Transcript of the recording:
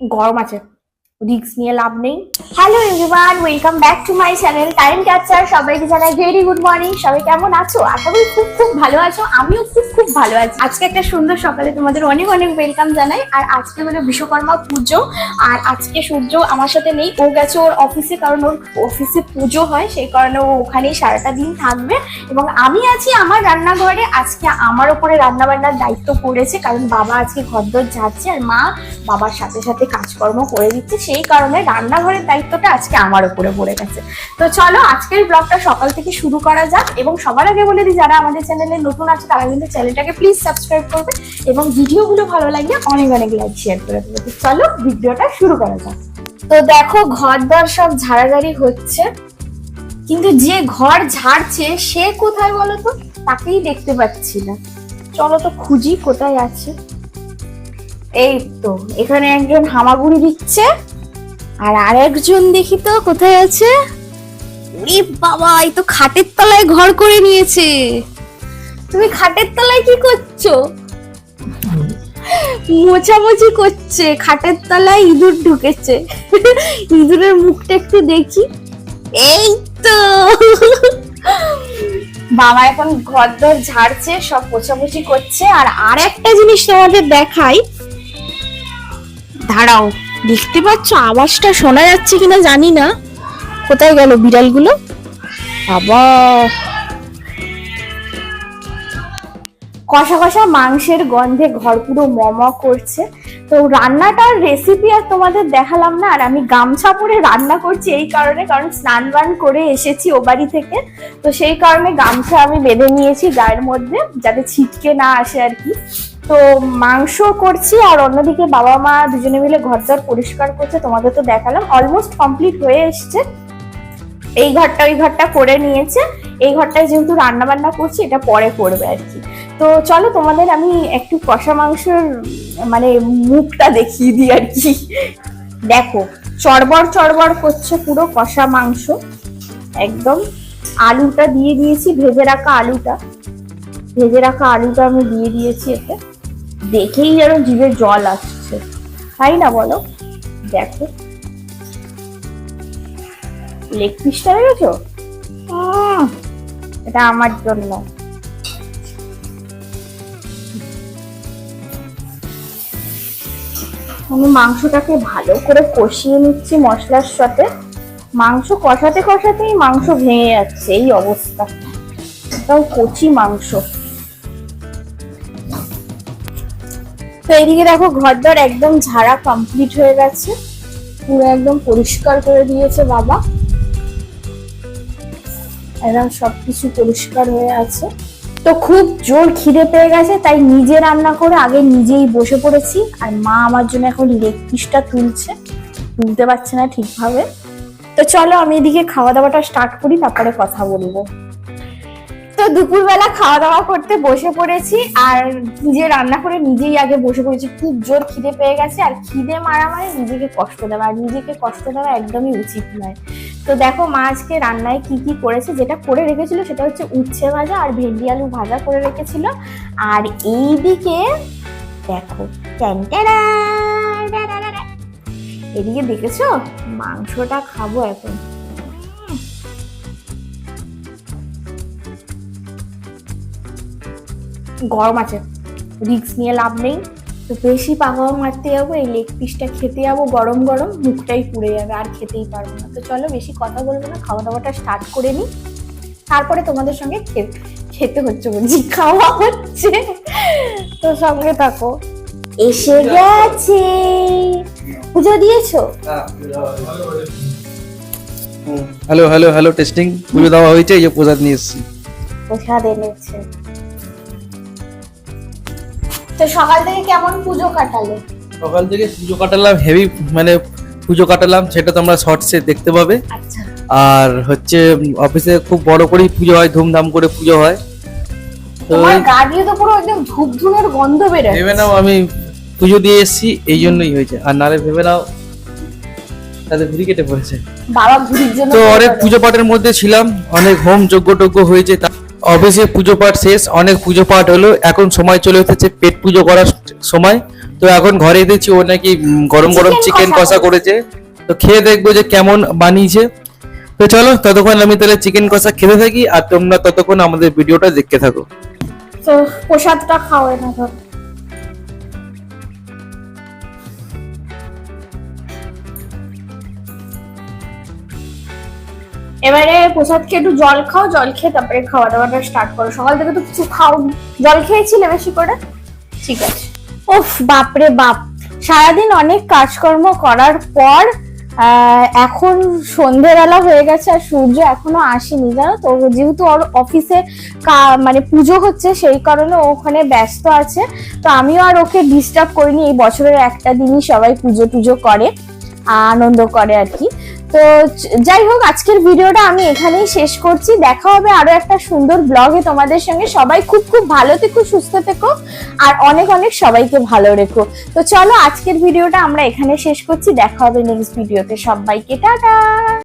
গরম আছে। নিয়ে লাভ নেই। Hello everyone welcome back to my channel time capture সবাইকে জানাই ভেরি গুড মর্নিং সবাই কেমন আছো? আশা করি খুব খুব ভালো আছো। আমিও খুব খুব ভালো আছি। আজকে একটা সুন্দর সকালে তোমাদের অনেক অনেক ওয়েলকাম জানাই। আর আজকে হলো বিশ্বকর্মা পুজো। আর আজকে সূর্য আমার সাথে নেই। ও গেছে ওর অফিসে কারণ ওর অফিসে পুজো হয়, সেই কারণে ও ওখানেই সারাটা দিন থাকবে। এবং আমি আছি আমার রান্নাঘরে। আজকে আমার ওপরে রান্না বান্নার দায়িত্ব পড়েছে, কারণ বাবা আজকে ঘরদোর যাচ্ছে আর মা বাবার সাথে সাথে কাজকর্ম করে দিচ্ছে। সেই কারণে রান্নাঘরের দায়িত্বটা আজকে আমার উপরে পড়ে গেছে। তো চলো আজকের ব্লগটা সকাল থেকে শুরু করা যাক এবং সবার আগে বলে দিই, যারা আমাদের চ্যানেলে নতুন আছে, তারা কিন্তু চ্যানেলটাকে প্লিজ সাবস্ক্রাইব করবে এবং ভিডিওগুলো ভালো লাগলে অনেক অনেক লাইক শেয়ার করে দেবে। তো চলো ভিডিওটা শুরু করা যাক। তো দেখো ঘর দর সব ঝাড়াঝাড়ি হচ্ছে, কিন্তু যে ঘর ঝাড়ছে সে কোথায় বলো তো? তাকেই দেখতে পাচ্ছি না। চলো তো খুঁজি কোথায় আছে। এই তো, এখানে একজন হামাগুড়ি দিচ্ছে। আর আরেকজন দেখি তো, কোথায় আছে? ওরে বাবা, এই তো খাটের তলায় ঘর করে নিয়েছে। তুমি খাটের তলায় কি করছ? মোছামুছি করছে, খাটের তলায় ইঁদুর ঢুকেছে। ইঁদুরের মুখটা একটু দেখি। এই তো। বাবা এখন ঘর দর ঝাড়ছে, সব পোছাপুছি করছে। আর আর একটা জিনিস তোমাদের দেখাই দাঁড়াও, দেখতে পাচ্ছ আওয়াজটা শোনা যাচ্ছে কিনা জানি না। কোথায় গেল বিড়ালগুলো? আবার কষা কষা মাংসের গন্ধে ঘর পুরো মম করছে। তো রান্নাটার রেসিপি আর তোমাদের দেখালাম না, আর আমি গামছা পরে রান্না করছি এই কারণে, কারণ স্নান বান করে এসেছি ও বাড়ি থেকে। তো সেই কারণে গামছা আমি বেঁধে নিয়েছি গায়ের মধ্যে, যাতে ছিটকে না আসে আর কি। তো মাংস করছি আর অন্যদিকে বাবা মা দুজনে মিলে ঘর ঘরদর পরিষ্কার করছে, তোমাদের তো দেখালাম অলমোস্ট কমপ্লিট হয়ে এসছে। এই ঘরটা, ওই ঘরটা করে নিয়েছে। এই ঘরটায় যেহেতু রান্না বান্না করছি, এটা পরে করবে আর কি। তো চলো তোমাদের আমি একটু কষা মাংসের মানে মুখটা দেখিয়ে দিই আর কি। দেখো, চড়বড় চড়বড় করছে পুরো কষা মাংস। একদম আলুটা দিয়ে দিয়েছি, ভেজে রাখা আলুটা। ভেজে রাখা আলুটা আমি দিয়ে দিয়েছি এতে। দেখেই যেন জিভে জল আসছে। তাই না বলো? দেখো। লেগ পিসটা দেখেছ? উম, এটা আমার জন্য। আমি মাংসটাকে ভালো করে কষিয়ে নিচ্ছি মশলার সাথে। মাংস কষাতে কষাতেই মাংস ভেঙে যাচ্ছে এই অবস্থা। এটাও কচি মাংস। তো এইদিকে দেখো ঘরদর একদম ঝাড়া কমপ্লিট হয়ে গেছে। পুরো একদম পরিষ্কার করে দিয়েছে বাবা। একদম সবকিছু পরিষ্কার হয়ে আছে। তো খুব জোর খিদে পেয়ে গেছে, তাই নিজে রান্না করে আগে নিজেই বসে পড়েছি। আর মা আমার জন্য এখন লেগ পিসটা তুলছে। তুলতে পারছে না ঠিকভাবে। তো চলো আমি এদিকে খাওয়া দাওয়াটা স্টার্ট করি, তারপরে কথা বলব। তো দুপুরবেলা খাওয়া দাওয়া করতে বসে পড়েছি আর নিজে রান্না করে নিজেই আগে বসে পড়েছি খুব জোর খিদে পেয়ে গেছে আর খিদে মারা মানে নিজেকে কষ্ট দেওয়া আর নিজেকে কষ্ট দেওয়া একদমই উচিত নয় তো দেখো মা আজকে রান্নায় কি কি করেছে যেটা করে রেখেছিল সেটা হচ্ছে উচ্ছে ভাজা আর ভেন্ডি আলু ভাজা করে রেখেছিল আর এইদিকে দেখো ট্যান্টারা, টারারারা। এদিকে দেখেছ মাংসটা খাব এখন গরম আছে। রিক্স নিয়ে লাভ নেই। তো বেশি পাকাও মারতে যাব এই লেগ পিসটা খেতে যাব গরম গরম মুখটাই পুড়ে যাবে আর খেতেই পারব না। তো চলো বেশি কথা বলব না খাওয়া দাওয়াটা স্টার্ট করে নিই। তারপরে তোমাদের সঙ্গে খেতে হচ্ছে বলছি খাওয়া হচ্ছে। তো সঙ্গে থাকো। এসে গেছে। পুজো দিয়েছ? হ্যালো হ্যালো হ্যালো টেস্টিং পুজো দেওয়া হয়েছে এই যে প্রসাদ নিয়ে এসেছি। প্রসাদ এনেছে। তো সকাল থেকে কেমন পুজো কাটালে? সকাল থেকে পুজো কাটালাম হেভি মানে পুজো কাটালাম সেটা তোমরা শর্টসে দেখতে পাবে। আচ্ছা। আর হচ্ছে অফিসে খুব বড় করেই পুজো হয় ধুমধাম করে পুজো হয়। তো তোমার গা দিয়ে তো পুরো একদম ধূপ ধুনোর গন্ধ ভেবে নাও আমি পুজো দিয়ে এসেছি এই জন্যই হয়েছে। আর নালে ভেবে নাও তাদের ঘুরি কেটে পড়েছে। বাবা ঘুরির জন্য তো অনেক পুজো পাঠের মধ্যে ছিলাম অনেক হোম যজ্ঞ টজ্ঞ হয়েছে তা- অফিসে পুজো পাঠ শেষ অনেক পুজো পাঠ হলো এখন সময় চলে এসেছে পেট পুজো করার সময়। তো এখন ঘরে এসেছি ও নাকি গরম গরম চিকেন কষা কষা করেছে। তো খেয়ে দেখব যে কেমন বানিয়েছে। তো চলো ততক্ষণ আমি তাহলে চিকেন কষা খেতে থাকি আর তোমরা ততক্ষণ আমাদের ভিডিওটা দেখতে থাকো। তো প্রসাদটা খাওয়াই না এবারে প্রসাদ খেয়ে একটু জল খাও, জল খেয়ে তারপরে খাওয়া দাওয়াটা স্টার্ট করো। সকাল থেকে তো কিছু খাও জল খেয়েছিলে বেশি করে? ঠিক আছে। উফ, বাপরে বাপ। সারাদিন অনেক কাজকর্ম করার পর এখন সন্ধেবেলা হয়ে গেছে আর সূর্য এখনও আসেনি, জানো তো? যেহেতু ওর অফিসে মানে পুজো হচ্ছে, সেই কারণে ওখানে ব্যস্ত আছে। তো আমিও আর ওকে ডিস্টার্ব করিনি। এই বছরের একটা দিনই সবাই পুজো টুজো করে, আনন্দ করে আর কি। তো যাই হোক, আজকের ভিডিওটা আমি এখানেই শেষ করছি। দেখা হবে আরও একটা সুন্দর ব্লগে তোমাদের সঙ্গে। সবাই খুব খুব ভালো থেকো, সুস্থ থেকো, আর অনেক অনেক সবাইকে ভালো রেখো। তো চলো, আজকের ভিডিওটা আমরা এখানে শেষ করছি। দেখা হবে নেক্সট ভিডিওতে সবাইকে, টাটা!